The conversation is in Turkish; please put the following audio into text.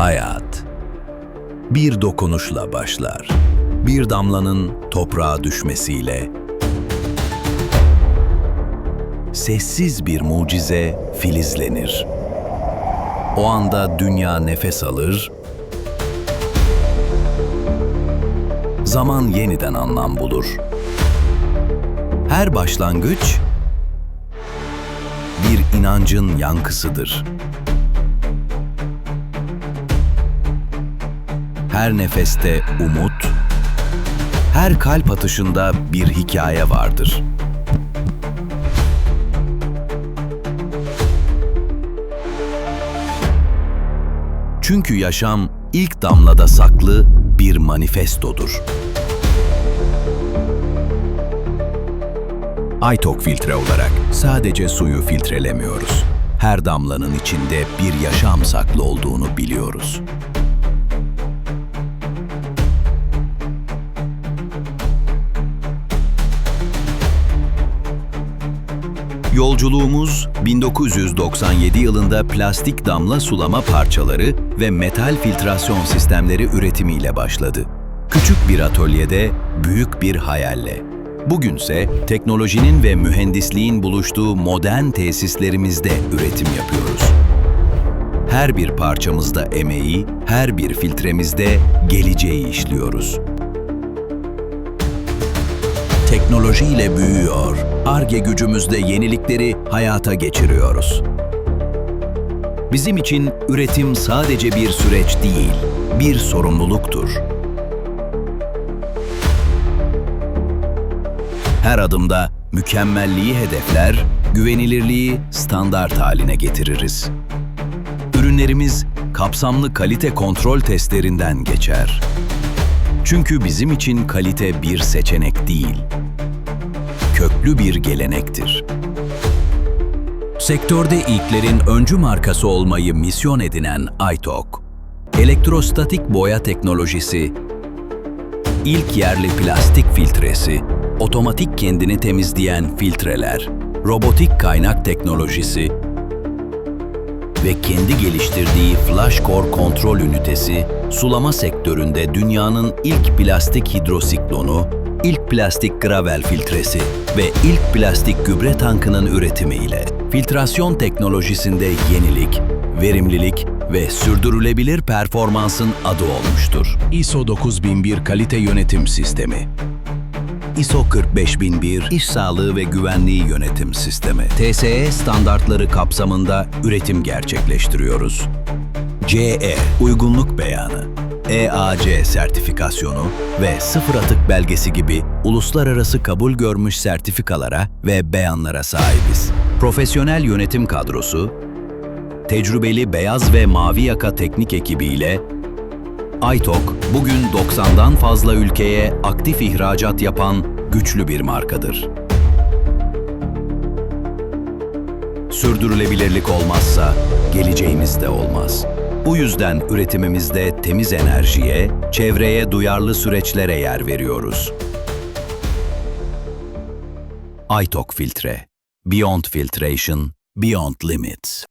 Hayat bir dokunuşla başlar. Bir damlanın toprağa düşmesiyle sessiz bir mucize filizlenir. O anda dünya nefes alır, zaman yeniden anlam bulur. Her başlangıç bir inancın yankısıdır. Her nefeste umut, her kalp atışında bir hikaye vardır. Çünkü yaşam ilk damlada saklı bir manifestodur. Aytok filtre olarak sadece suyu filtrelemiyoruz. Her damlanın içinde bir yaşam saklı olduğunu biliyoruz. Yolculuğumuz 1997 yılında plastik damla sulama parçaları ve metal filtrasyon sistemleri üretimiyle başladı. Küçük bir atölyede büyük bir hayalle. Bugünse teknolojinin ve mühendisliğin buluştuğu modern tesislerimizde üretim yapıyoruz. Her bir parçamızda emeği, her bir filtremizde geleceği işliyoruz. Teknolojiyle büyüyor, ARGE gücümüzle yenilikleri hayata geçiriyoruz. Bizim için üretim sadece bir süreç değil, bir sorumluluktur. Her adımda mükemmelliği hedefler, güvenilirliği standart haline getiririz. Ürünlerimiz kapsamlı kalite kontrol testlerinden geçer. Çünkü bizim için kalite bir seçenek değil, köklü bir gelenektir. Sektörde ilklerin öncü markası olmayı misyon edinen Aytok, elektrostatik boya teknolojisi, ilk yerli plastik filtresi, otomatik kendini temizleyen filtreler, robotik kaynak teknolojisi ve kendi geliştirdiği FlashCore kontrol ünitesi, sulama sektöründe dünyanın ilk plastik hidrosiklonu, ilk plastik gravel filtresi ve ilk plastik gübre tankının üretimiyle filtrasyon teknolojisinde yenilik, verimlilik ve sürdürülebilir performansın adı olmuştur. ISO 9001 Kalite Yönetim Sistemi ISO 45001 İş Sağlığı ve Güvenliği Yönetim Sistemi. TSE standartları kapsamında üretim gerçekleştiriyoruz. CE Uygunluk Beyanı, EAC sertifikasyonu ve sıfır atık belgesi gibi uluslararası kabul görmüş sertifikalara ve beyanlara sahibiz. Profesyonel yönetim kadrosu, tecrübeli beyaz ve mavi yaka teknik ekibiyle Aytok, bugün 90'dan fazla ülkeye aktif ihracat yapan güçlü bir markadır. Sürdürülebilirlik olmazsa geleceğimiz de olmaz. Bu yüzden üretimimizde temiz enerjiye, çevreye duyarlı süreçlere yer veriyoruz. Aytok Filtre Beyond Filtration, Beyond Limits